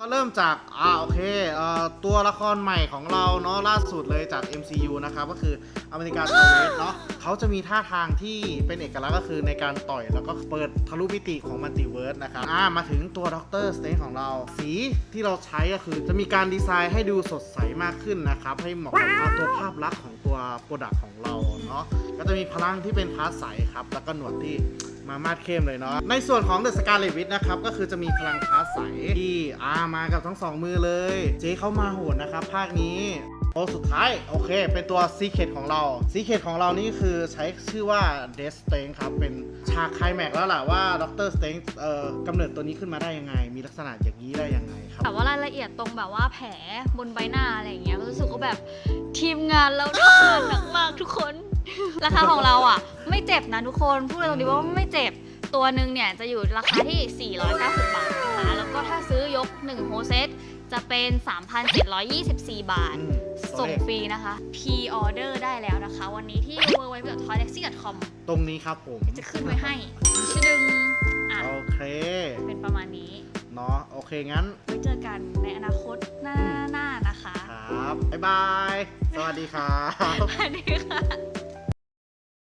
ก็เริ่มจาก อ่า โอเคเอ่อตัวละครใหม่ของเราเนาะล่าสุดเลยจาก MCU นะครับ ก็คืออเมริกาทเวสเนาะเขาจะมีท่าทางที่เป็นเอกลักษณ์ก็คือในการต่อยแล้วก็เปิดทะลุมิติของมัลติเวิร์สนะครับ อ่า มาถึงตัวด็อกเตอร์สเตนของเรา สีที่เราใช้ก็คือจะมีการดีไซน์ให้ดูสดใสมากขึ้นนะครับ ให้เหมาะกับตัวภาพลักษณ์ของตัวโปรดักต์ของเราเนาะ ก็จะมีพลังที่เป็นพาร์ทใสครับ แล้วก็หนวดที่ มามาดเข้มเลยเนาะ ในส่วนของ The Scarlet Witch นะครับ ก็คือจะมีพลังค้าใสที่อามากับทั้งสองมือเลย เจ๊เข้ามาโหดนะครับ ภาคนี้โอ้สุดท้าย โอเค เป็นตัวซีเค t ของเราซีเค t ของเรานี่คือใช้ชื่อว่า Death Stain ครับ เป็นฉากไคลแม็กซ์แล้วล่ะว่าดรสเตนเอ่อกำเนิดตัวนี้ขึ้นมาได้ยังไง มีลักษณะอย่างนี้ได้ยังไงครับ แต่ว่ารายละเอียดตรงแบบว่าแผลบนใบหน้าอะไรอย่างเงี้ยรู้สึกว่าแบบทีมงานเราทำงานหนักมากทุกคน ราคาของเราอะ ไม่เจ็บนะทุกคนพูดเลยตรงนี้ว่าไม่เจ็บตัวหนึ่งเนี่ยจะอยู่ราคาที่ 490 บาทนะคะแล้วก็ถ้าซื้อยก 1 โฮเซตจะเป็น 3,724 บาทอืมตัวส่งเลขฟรีนะคะ P order ได้แล้วนะคะ วันนี้ที่ www.toylexi.com ตรงนี้ครับผม จะขึ้นไว้ให้ชื่อดึงอะโอเค เป็นประมาณนี้ เนาะโอเคงั้น ไว้เจอกันในอนาคตหน้าหน้านะคะ ครับ บ๊ายบาย สวัสดีครับสวัสดีค่ะ